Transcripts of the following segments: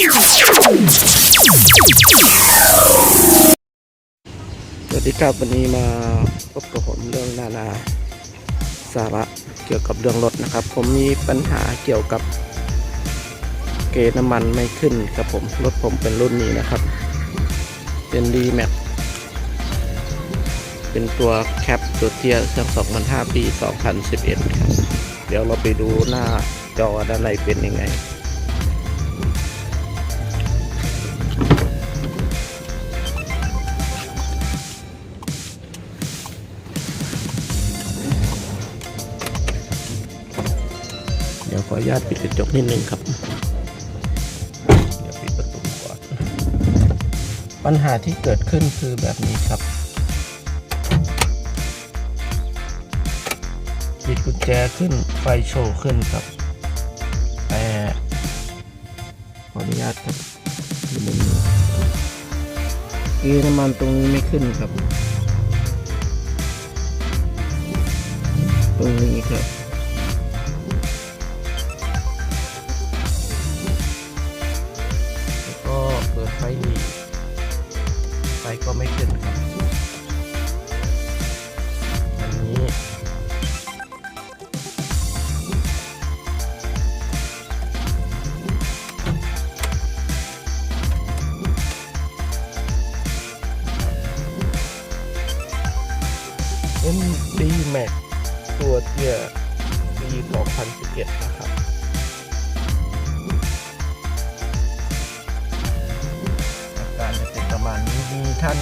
สวัสดีครับวันนี้มาพบกับผมเรื่องนานาสาระเกี่ยวกับเรื่องรถนะครับ ผมมีปัญหาเกี่ยวกับเกณฑ์น้ำมันไม่ขึ้นครับผมรถผมเป็นรุ่นนี้นะครับ เป็น d m a x เป็นตัวแคปตัวเทียเครื่อง2005 ปี 2011 ครับ เดี๋ยวเราไปดูหน้าจอด้านในเป็นยังไง เดี๋ยวขออนุญาตปิดกระจกนิดนึงครับเดี๋ยวปิดประตูก่อน ปัญหาที่เกิดขึ้นคือแบบนี้ครับปิดกุญแจขึ้นไฟโชว์ขึ้นครับ แต่ขออนุญาตครับดูมุมนี้เกีน้ำมันตรงนี้ไม่ขึ้นครับ ตรงนี้ครับ ไฟก็ไม่ขึ้นครับอันนี้ MD Max ตัวเทียปี2011 นะครับ ท่าน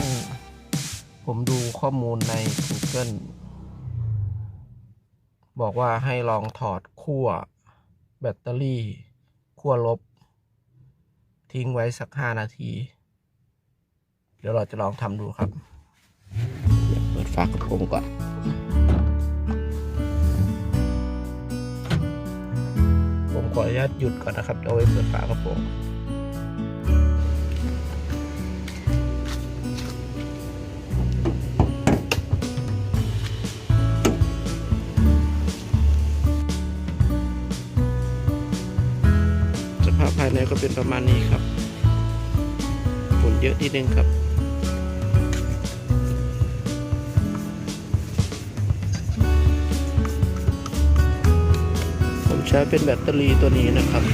ผมดูข้อมูลใน Google บอกว่าให้ลองถอดขั้วแบตเตอรี่ขั้วลบ ทิ้งไว้สัก 5 นาที เดี๋ยวเราจะลองทำดูครับเดี๋ยวเปิดฝากระโปรงก่อนผมขออนุญาตหยุดก่อนนะครับ เอาไว้เปิดฝากระโปรง ก็เป็นประมาณนี้ครับฝนเยอะนิดนึงครับ ผมใช้เป็นแบตเตอรี่ตัวนี้นะครับ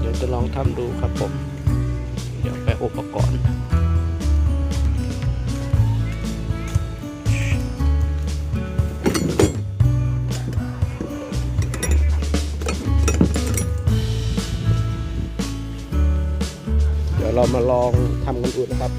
เดี๋ยวจะลองทำดูครับผม เดี๋ยวไปอุปกรณ์เดี๋ยวเรามาลองทำกันดูนะครับ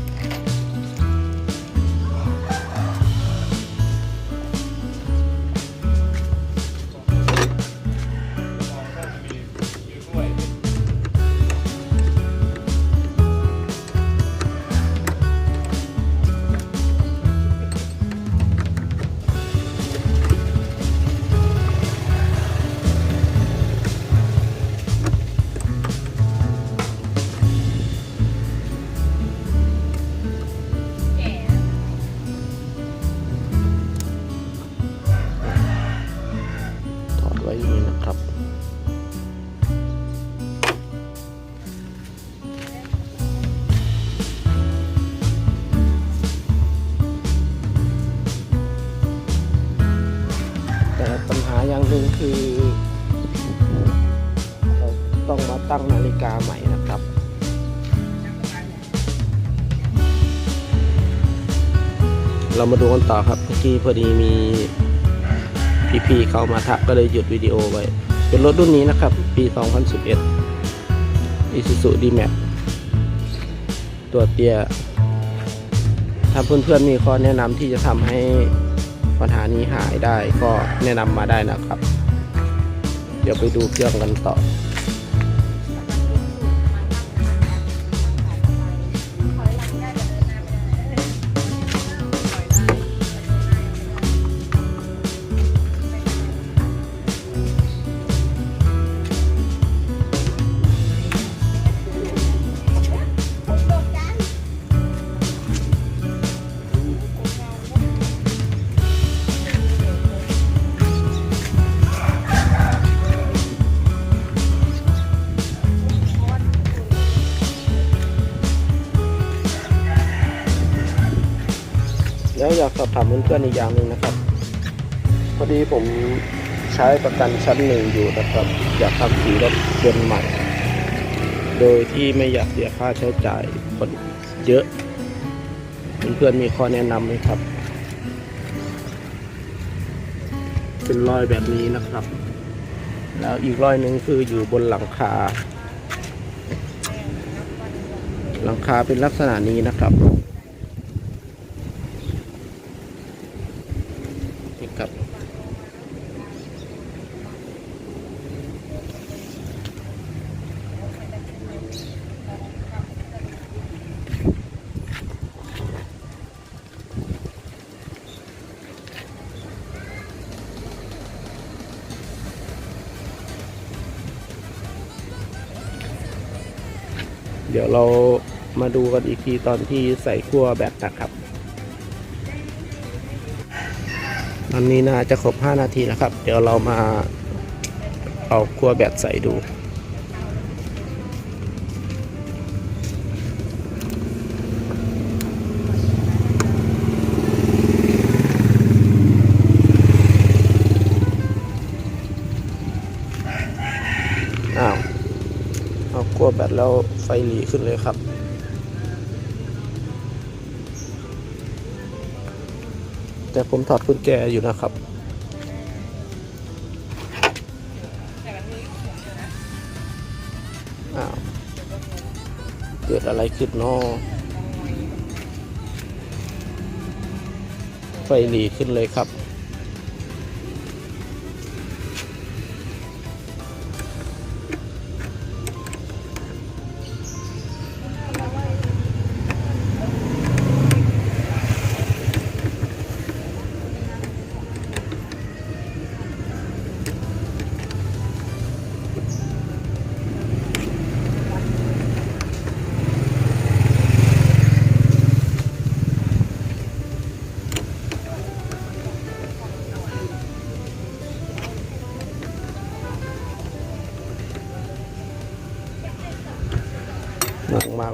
ไว้อย่างนี้นะครับ แต่ปัญหาอย่างหนึ่งคือเราต้องมาตั้งนาฬิกาใหม่นะครับเรามาดูกันต่อครับเมื่อกี้พอดีมี พี่ๆเขามาทักก็เลยหยุดวิดีโอไว้ เป็นรถรุ่นนี้นะครับ ปี 2011 Isuzu D-Max ตัวเตี้ย ถ้าเพื่อนๆมีข้อแนะนำที่จะทำให้ปัญหานี้หายได้ก็แนะนำมาได้นะครับ เดี๋ยวไปดูเครื่องกันต่อ แล้วอยากสอบถามเพื่อนๆอีกอย่างหนึ่งนะครับ พอดีผมใช้ประกันชั้นหนึ่งอยู่นะครับ อยากทำสีรถยนต์ใหม่ โดยที่ไม่อยากเสียค่าใช้จ่ายคนเยอะเพื่อนๆมีข้อแนะนำไหมครับ เป็นรอยแบบนี้นะครับ แล้วอีกรอยหนึ่งคืออยู่บนหลังคา หลังคาเป็นลักษณะนี้นะครับ นี่ครับเดี๋ยวเรามาดูกันอีกทีตอนที่ใส่ขั้วแบบตนะครับ ตอนนี้น่าจะครบ 5 นาทีแล้วครับ เดี๋ยวเรามาเอาขั้วแบตใส่ดูอ้าวเอาขั้วแบตแล้วไฟหลีขึ้นเลยครับ แต่ผมถอดกุญแจอยู่นะครับ อ้าว เกิดอะไรขึ้นเนาะไฟหลีขึ้นเลยครับ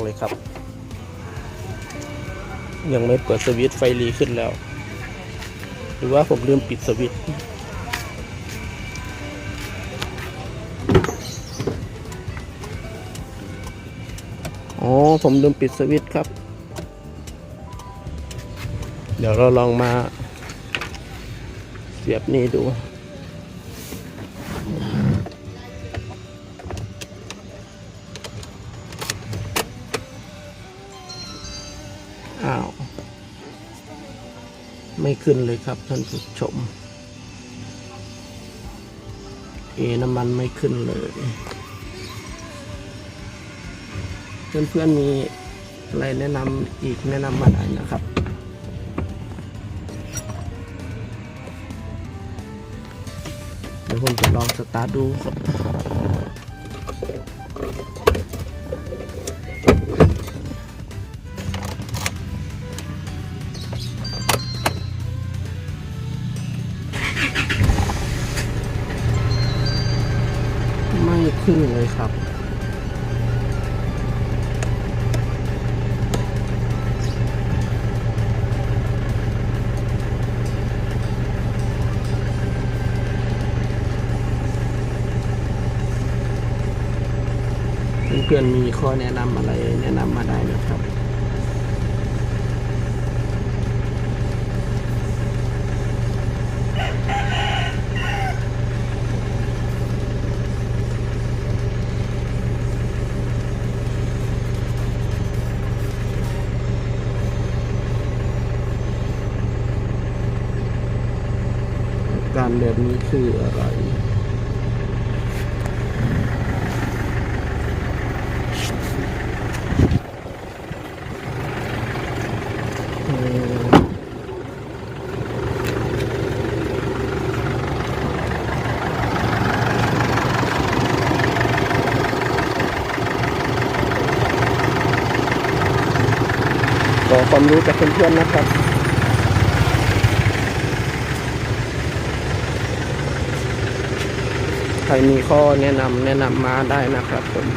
เลยครับ ยังไม่เปิดสวิตช์ไฟรีขึ้นแล้ว หรือว่าผมลืมปิดสวิตช์อ๋อผมลืมปิดสวิตช์ครับ เดี๋ยวเราลองมาเสียบนี่ดู ไม่ขึ้นเลยครับท่านผู้ชม เอน้ำมันไม่ขึ้นเลย เพื่อนๆมีอะไรแนะนำอีกแนะนำมาได้นะครับเดี๋ยวผมจะลองสตาร์ทดูครับ ขึ้นเลยครับ เพื่อนๆมีข้อแนะนำอะไรแนะนำมาได้นะครับ การ แบบนี้คืออะไร ขอความรู้จากเพื่อนๆนะครับ ใครมีข้อแนะนำแนะนำมาได้นะครับผม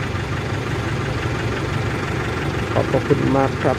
ขอบพระคุณมากครับ